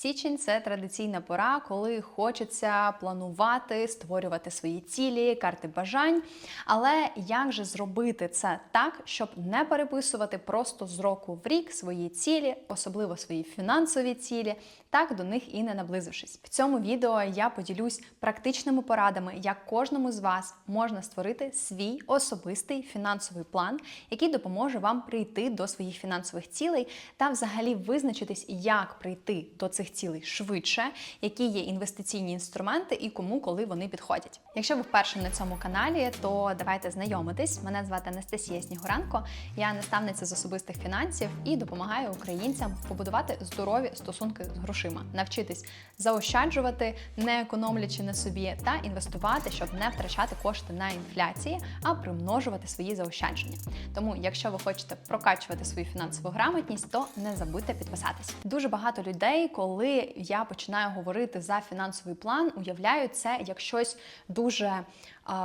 Січень це традиційна пора, коли хочеться планувати, створювати свої цілі, карти бажань. Але як же зробити це так, щоб не переписувати просто з року в рік свої цілі, особливо свої фінансові цілі, так до них і не наблизившись? В цьому відео я поділюсь практичними порадами, як кожному з вас можна створити свій особистий фінансовий план, який допоможе вам прийти до своїх фінансових цілей та взагалі визначитись, як прийти до цих цілей швидше, які є інвестиційні інструменти і кому коли вони підходять. Якщо ви вперше на цьому каналі, то давайте знайомитись. Мене звати Анастасія Снігуренко, я наставниця з особистих фінансів і допомагаю українцям побудувати здорові стосунки з грошима, навчитись заощаджувати, не економлячи на собі, та інвестувати, щоб не втрачати кошти на інфляції, а примножувати свої заощадження. Тому, якщо ви хочете прокачувати свою фінансову грамотність, то не забудьте підписатись. Дуже багато людей, коли я починаю говорити за фінансовий план, уявляю це як щось дуже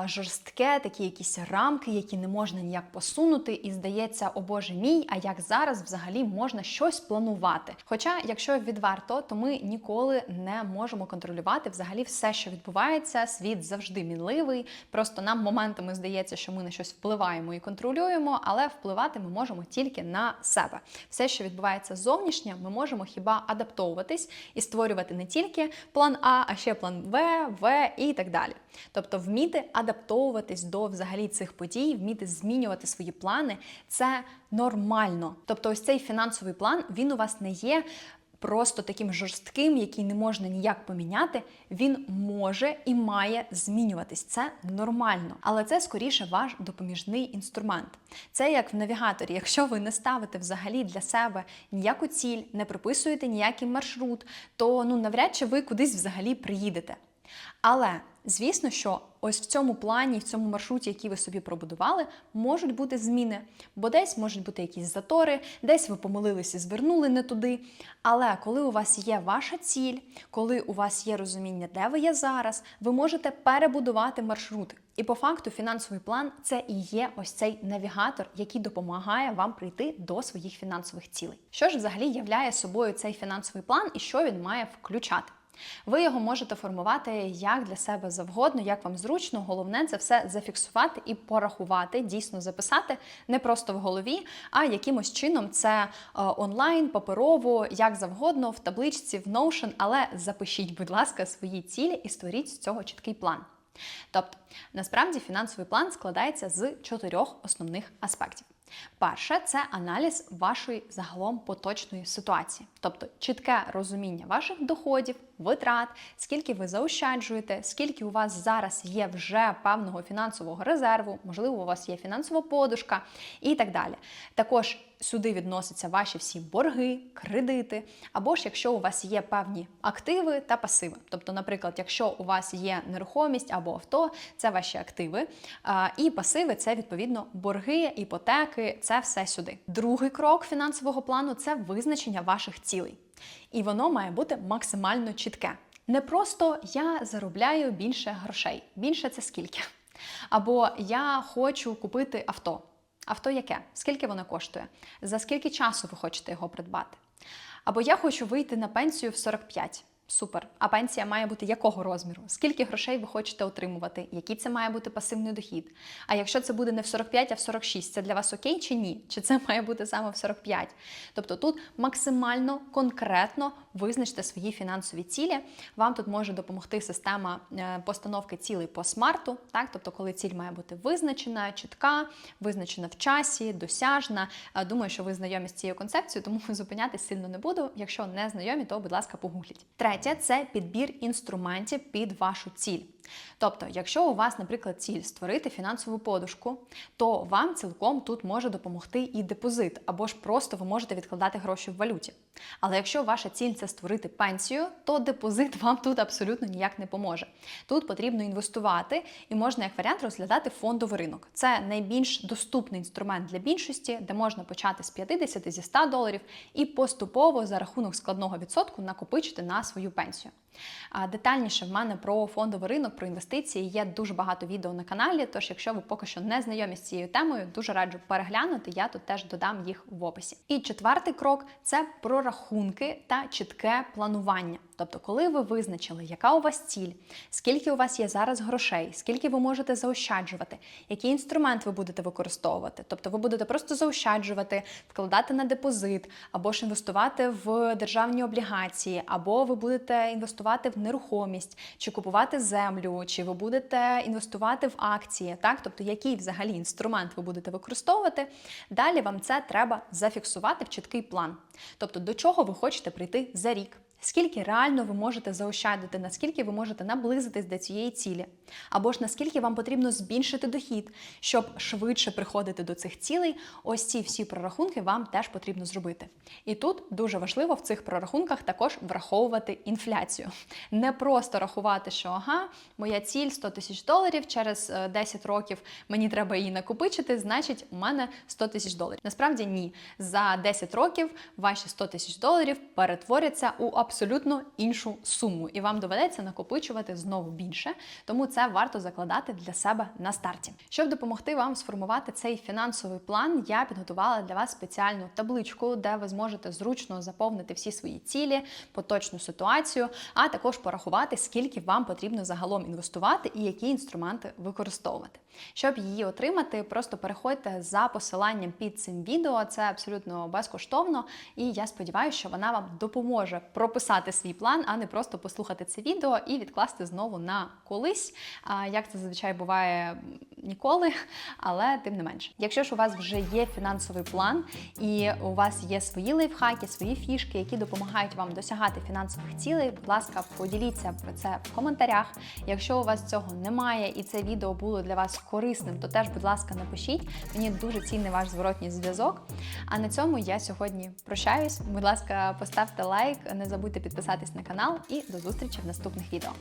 жорстке, такі якісь рамки, які не можна ніяк посунути, і здається, о Боже мій, а як зараз взагалі можна щось планувати? Хоча, якщо відверто, то ми ніколи не можемо контролювати взагалі все, що відбувається. Світ завжди мінливий. Просто нам моментами здається, що ми на щось впливаємо і контролюємо, але впливати ми можемо тільки на себе. Все, що відбувається зовнішнє, ми можемо хіба адаптовуватись і створювати не тільки план А, а ще план В, В і так далі. Тобто, вміти адаптовуватись до взагалі цих подій, вміти змінювати свої плани це нормально. Тобто, ось цей фінансовий план він у вас не є. Просто таким жорстким, який не можна ніяк поміняти, він може і має змінюватись. Це нормально, але це скоріше ваш допоміжний інструмент. Це як в навігаторі. Якщо ви не ставите взагалі для себе ніяку ціль, не прописуєте ніякий маршрут, то ну навряд чи ви кудись взагалі приїдете. Але звісно, що ось в цьому плані, в цьому маршруті, який ви собі пробудували, можуть бути зміни, бо десь можуть бути якісь затори, десь ви помилилися звернули не туди. Але коли у вас є ваша ціль, коли у вас є розуміння, де ви є зараз, ви можете перебудувати маршрут. І по факту фінансовий план це і є ось цей навігатор, який допомагає вам прийти до своїх фінансових цілей. Що ж взагалі являє собою цей фінансовий план і що він має включати? Ви його можете формувати як для себе завгодно, як вам зручно. Головне це все зафіксувати і порахувати, дійсно записати не просто в голові, а якимось чином це е, онлайн, паперово, як завгодно, в табличці, в Notion, але запишіть, будь ласка, свої цілі і створіть з цього чіткий план. Тобто, насправді фінансовий план складається з чотирьох основних аспектів. Перше це аналіз вашої загалом поточної ситуації, тобто чітке розуміння ваших доходів, витрат, скільки ви заощаджуєте, скільки у вас зараз є вже певного фінансового резерву, можливо, у вас є фінансова подушка і так далі. Також сюди відносяться ваші всі борги, кредити, або ж якщо у вас є певні активи та пасиви. Тобто, наприклад, якщо у вас є нерухомість або авто, це ваші активи, і пасиви це відповідно борги, іпотеки, це все сюди. Другий крок фінансового плану це визначення ваших цілей. І воно має бути максимально чітке. Не просто я заробляю більше грошей. Більше це скільки? Або я хочу купити авто. Авто яке? Скільки воно коштує? За скільки часу ви хочете його придбати? Або я хочу вийти на пенсію в 45. Супер. А пенсія має бути якого розміру? Скільки грошей ви хочете отримувати? Який це має бути пасивний дохід? А якщо це буде не в 45, а в 46, це для вас окей чи ні? Чи це має бути саме в 45? Тобто тут максимально конкретно визначте свої фінансові цілі. Вам тут може допомогти система е, постановки цілей по смарту, так? Тобто, коли ціль має бути визначена, чітка, визначена в часі, досяжна. Е, думаю, що ви знайомі з цією концепцією, тому зупинятись сильно не буду. Якщо не знайомі, то будь ласка, погугліть. Третє це підбір інструментів під вашу ціль. Тобто, якщо у вас, наприклад, ціль створити фінансову подушку, то вам цілком тут може допомогти і депозит, або ж просто ви можете відкладати гроші в валюті. Але якщо ваша ціль це створити пенсію, то депозит вам тут абсолютно ніяк не поможе. Тут потрібно інвестувати і можна як варіант розглядати фондовий ринок. Це найбільш доступний інструмент для більшості, де можна почати з 50 зі 100 доларів і поступово за рахунок складного відсотку накопичити на свою пенсію. Детальніше в мене про фондовий ринок про інвестиції є дуже багато відео на каналі. Тож, якщо ви поки що не знайомі з цією темою, дуже раджу переглянути. Я тут теж додам їх в описі. І четвертий крок це прорахунки та чітке планування. Тобто, коли ви визначили, яка у вас ціль, скільки у вас є зараз грошей, скільки ви можете заощаджувати, який інструмент ви будете використовувати. Тобто, ви будете просто заощаджувати, вкладати на депозит, або ж інвестувати в державні облігації, або ви будете інвестувати в нерухомість, чи купувати землю, чи ви будете інвестувати в акції, так тобто, який взагалі інструмент ви будете використовувати. Далі вам це треба зафіксувати в чіткий план. Тобто, до чого ви хочете прийти за рік. Скільки реально ви можете заощадити, наскільки ви можете наблизитись до цієї цілі, або ж наскільки вам потрібно збільшити дохід, щоб швидше приходити до цих цілей, ось ці всі прорахунки вам теж потрібно зробити. І тут дуже важливо в цих прорахунках також враховувати інфляцію. Не просто рахувати, що ага, моя ціль 100 тисяч доларів, через е, 10 років мені треба її накопичити, значить, у мене 100 тисяч доларів. Насправді ні. За 10 років ваші 100 тисяч доларів перетворяться у абсолютно іншу суму, і вам доведеться накопичувати знову більше. Тому це варто закладати для себе на старті. Щоб допомогти вам сформувати цей фінансовий план, я підготувала для вас спеціальну табличку, де ви зможете зручно заповнити всі свої цілі, поточну ситуацію, а також порахувати, скільки вам потрібно загалом інвестувати і які інструменти використовувати. Щоб її отримати, просто переходьте за посиланням під цим відео. Це абсолютно безкоштовно, і я сподіваюся, що вона вам допоможе прописати свій план, а не просто послухати це відео і відкласти знову на колись. Як це зазвичай буває ніколи, але тим не менше. Якщо ж у вас вже є фінансовий план і у вас є свої лайфхаки, свої фішки, які допомагають вам досягати фінансових цілей, будь ласка, поділіться про це в коментарях. Якщо у вас цього немає і це відео було для вас корисним, то теж, будь ласка, напишіть. Мені дуже цінний ваш зворотній зв'язок. А на цьому я сьогодні прощаюсь. Будь ласка, поставте лайк, не забудьте підписатись на канал і до зустрічі в наступних відео.